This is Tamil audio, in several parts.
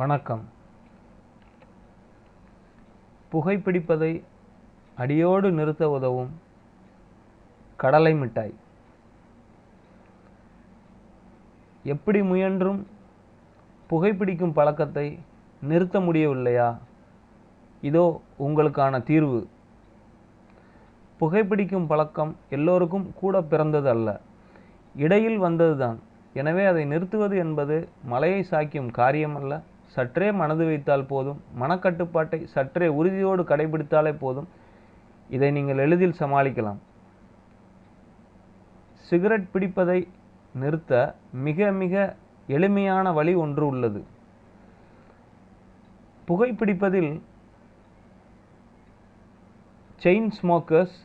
வணக்கம். புகைப்பிடிப்பதை அடியோடு நிறுத்த உதவும் கடலை மிட்டாய். எப்படி முயன்றும் புகைப்பிடிக்கும் பழக்கத்தை நிறுத்த முடியவில்லையா? இதோ உங்களுக்கான தீர்வு. புகைப்பிடிக்கும் பழக்கம் எல்லோருக்கும் கூட பிறந்தது அல்ல இடையில் வந்ததுதான். எனவே அதை நிறுத்துவது என்பது மலையை சாய்க்கும் காரியமல்ல. சற்றே மனது வைத்தால் போதும். மனக்கட்டுப்பாட்டை சற்றே உறுதியோடு கடைபிடித்தாலே போதும். இதை நீங்கள் எளிதில் சமாளிக்கலாம். சிகரெட் பிடிப்பதை நிறுத்த மிக மிக எளிமையான வழி ஒன்று உள்ளது. புகைப்பிடிப்பதில் chain smokers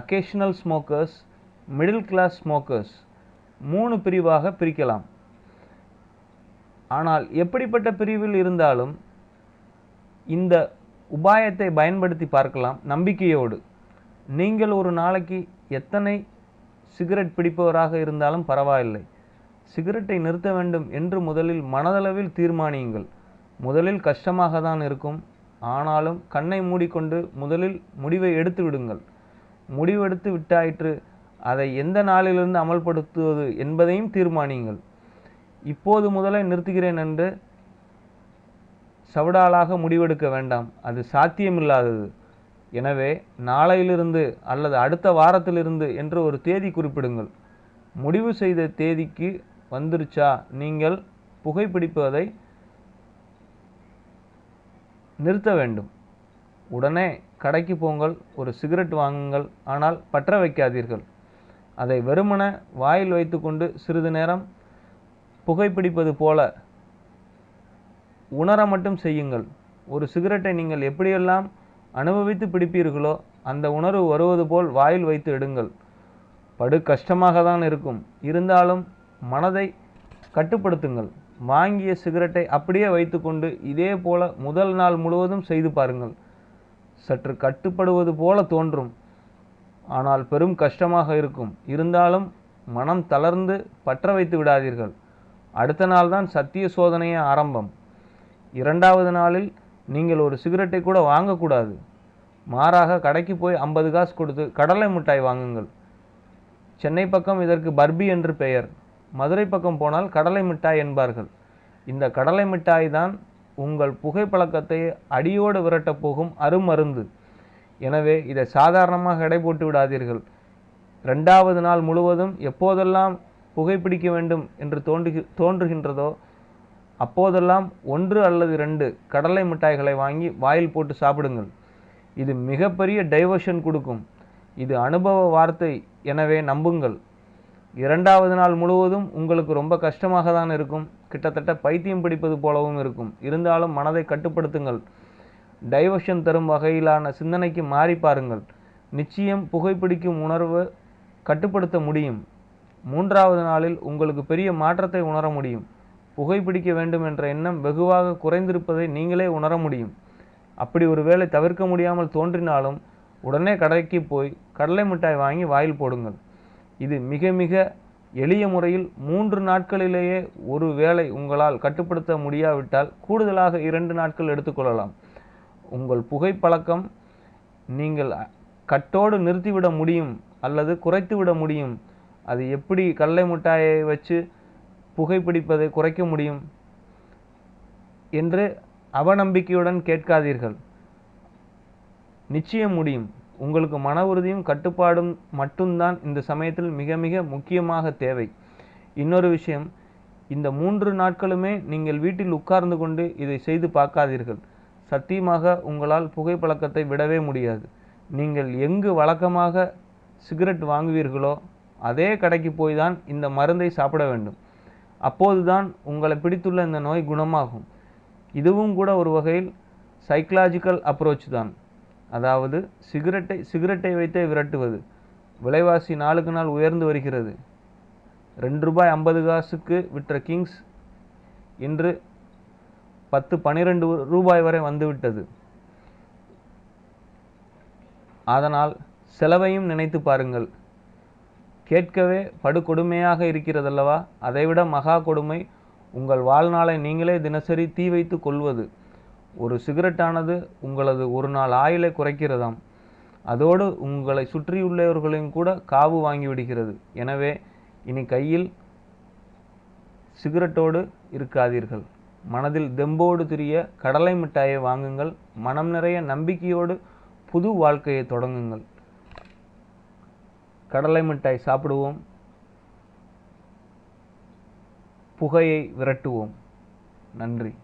occasional smokers middle class smokers மூணு பிரிவாக பிரிக்கலாம். ஆனால் எப்படிப்பட்ட பிரிவில் இருந்தாலும் இந்த உபாயத்தை பயன்படுத்தி பார்க்கலாம் நம்பிக்கையோடு. நீங்கள் ஒரு நாளைக்கு எத்தனை சிகரெட் பிடிப்பவராக இருந்தாலும் பரவாயில்லை. சிகரெட்டை நிறுத்த வேண்டும் என்று முதலில் மனதளவில் தீர்மானியுங்கள். முதலில் கஷ்டமாக தான் இருக்கும். ஆனாலும் கண்ணை மூடிக்கொண்டு முதலில் முடிவை எடுத்து விடுங்கள். முடிவெடுத்து விட்டாயிற்று. அதை எந்த நாளிலிருந்து அமல்படுத்துவது என்பதையும் தீர்மானியுங்கள். இப்போது முதலே நிறுத்துகிறேன் என்று சவடாலாக முடிவெடுக்க வேண்டாம். அது சாத்தியமில்லாதது. எனவே நாளையிலிருந்து அல்லது அடுத்த வாரத்திலிருந்து என்று ஒரு தேதி குறிப்பிடுங்கள். முடிவு செய்த தேதிக்கு வந்துருச்சா? நீங்கள் புகைப்பிடிப்பதை நிறுத்த வேண்டும். உடனே கடைக்கு போங்கள் ஒரு சிகரெட் வாங்குங்கள் ஆனால் பற்ற வைக்காதீர்கள். அதை வெறுமன வாயில் வைத்துக்கொண்டு சிறிது நேரம் புகைப்பிடிப்பது போல உணர மட்டும் செய்யுங்கள். ஒரு சிகரெட்டை நீங்கள் எப்படியெல்லாம் அனுபவித்து பிடிப்பீர்களோ அந்த உணர்வு வருவது போல் வாயில் வைத்து எடுங்கள். படு கஷ்டமாக தான் இருக்கும். இருந்தாலும் மனதை கட்டுப்படுத்துங்கள். வாங்கிய சிகரெட்டை அப்படியே வைத்துக்கொண்டு இதே போல முதல் நாள் முழுவதும் செய்து பாருங்கள். சற்று கட்டுப்படுவது போல தோன்றும். ஆனால் பெரும் கஷ்டமாக இருக்கும். இருந்தாலும் மனம் தளர்ந்து பற்ற வைத்து விடாதீர்கள். அடுத்த நாள் தான் சத்திய சோதனையே ஆரம்பம். இரண்டாவது நாளில் நீங்கள் ஒரு சிகரெட்டை கூட வாங்கக்கூடாது. மாறாக கடைக்கு போய் ஐம்பது காசு கொடுத்து கடலை மிட்டாய் வாங்குங்கள். சென்னை பக்கம் இதற்கு பர்பி என்று பெயர். மதுரை பக்கம் போனால் கடலை மிட்டாய் என்பார்கள். இந்த கடலை மிட்டாய் தான் உங்கள் புகைப்பழக்கத்தை அடியோடு விரட்டப் போகும் அருமருந்து. எனவே இதை சாதாரணமாக எடை போட்டு விடாதீர்கள். ரெண்டாவது நாள் முழுவதும் எப்போதெல்லாம் புகைப்பிடிக்க வேண்டும் என்று தோன்றி தோன்றுகின்றதோ அப்போதெல்லாம் ஒன்று அல்லது ரெண்டு கடலை மிட்டாய்களை வாங்கி வாயில் போட்டு சாப்பிடுங்கள். இது மிகப்பெரிய டைவர்ஷன் கொடுக்கும். இது அனுபவ வார்த்தை எனவே நம்புங்கள். இரண்டாவது நாள் முழுவதும் உங்களுக்கு ரொம்ப கஷ்டமாக தான் இருக்கும். கிட்டத்தட்ட பைத்தியம் பிடிப்பது போலவும் இருக்கும். இருந்தாலும் மனதை கட்டுப்படுத்துங்கள். டைவர்ஷன் தரும் வகையிலான சிந்தனைக்கு மாறி பாருங்கள். நிச்சயம் புகைப்பிடிக்கும் உணர்வு கட்டுப்படுத்த முடியும். மூன்றாவது நாளில் உங்களுக்கு பெரிய மாற்றத்தை உணர முடியும். புகைப்பிடிக்க வேண்டும் என்ற எண்ணம் வெகுவாக குறைந்திருப்பதை நீங்களே உணர முடியும். அப்படி ஒரு வேளை தவிர்க்க முடியாமல் தோன்றினாலும் உடனே கடைக்கு போய் கடலை மிட்டாய் வாங்கி வாயில் போடுங்கள். இது மிக மிக எளிய முறையில் மூன்று நாட்களிலேயே ஒரு வேளை உங்களால் கட்டுப்படுத்த முடியாவிட்டால் கூடுதலாக இரண்டு நாட்கள் எடுத்துக்கொள்ளலாம். உங்கள் புகைப்பழக்கம் நீங்கள் கட்டோடு நிறுத்திவிட முடியும் அல்லது குறைத்துவிட முடியும். அது எப்படி கடலை மிட்டாயை வச்சு புகைப்பிடிப்பதை குறைக்க முடியும் என்று அவநம்பிக்கையுடன் கேட்காதீர்கள். நிச்சயம் முடியும். உங்களுக்கு மன உறுதியும் கட்டுப்பாடும் மட்டும்தான் இந்த சமயத்தில் மிக மிக முக்கியமாக தேவை. இன்னொரு விஷயம் இந்த மூன்று நாட்களுமே நீங்கள் வீட்டில் உட்கார்ந்து கொண்டு இதை செய்து பார்க்காதீர்கள். சத்தியமாக உங்களால் புகைப்பழக்கத்தை விடவே முடியாது. நீங்கள் எங்கு வழக்கமாக சிகரெட் வாங்குவீர்களோ அதே கடைக்கு போய் தான் இந்த மருந்தை சாப்பிட வேண்டும். அப்போதுதான் உங்களை பிடித்துள்ள இந்த நோய் குணமாகும். இதுவும் கூட ஒரு வகையில் சைக்கலாஜிக்கல் அப்ரோச் தான். அதாவது சிகரெட்டை சிகரெட்டை வைத்தே விரட்டுவது. விலைவாசி நாளுக்கு நாள் உயர்ந்து வருகிறது. ரெண்டு ரூபாய் ஐம்பது காசுக்கு விற்ற கிங்ஸ் இன்று பத்து பன்னிரெண்டு ரூபாய் வரை வந்துவிட்டது. அதனால் செலவையும் நினைத்து பாருங்கள். கேட்கவே படுகொடுமையாக இருக்கிறதல்லவா? அதைவிட மகா கொடுமை உங்கள் வாழ்நாளை நீங்களே தினசரி தீ வைத்து கொள்வது. ஒரு சிகரெட்டானது உங்களது ஒரு நாள் ஆயுளை குறைக்கிறதாம். அதோடு உங்களை சுற்றியுள்ளவர்களையும் கூட காவு வாங்கிவிடுகிறது. எனவே இனி கையில் சிகரெட்டோடு இருக்காதீர்கள். மனதில் தெம்போடு திரிய கடலை மிட்டாயை வாங்குங்கள். மனம் நிறைய நம்பிக்கையோடு புது வாழ்க்கையை தொடங்குங்கள். கடலை மிட்டாய் சாப்பிடுவோம். புகையை விரட்டுவோம். நன்றி.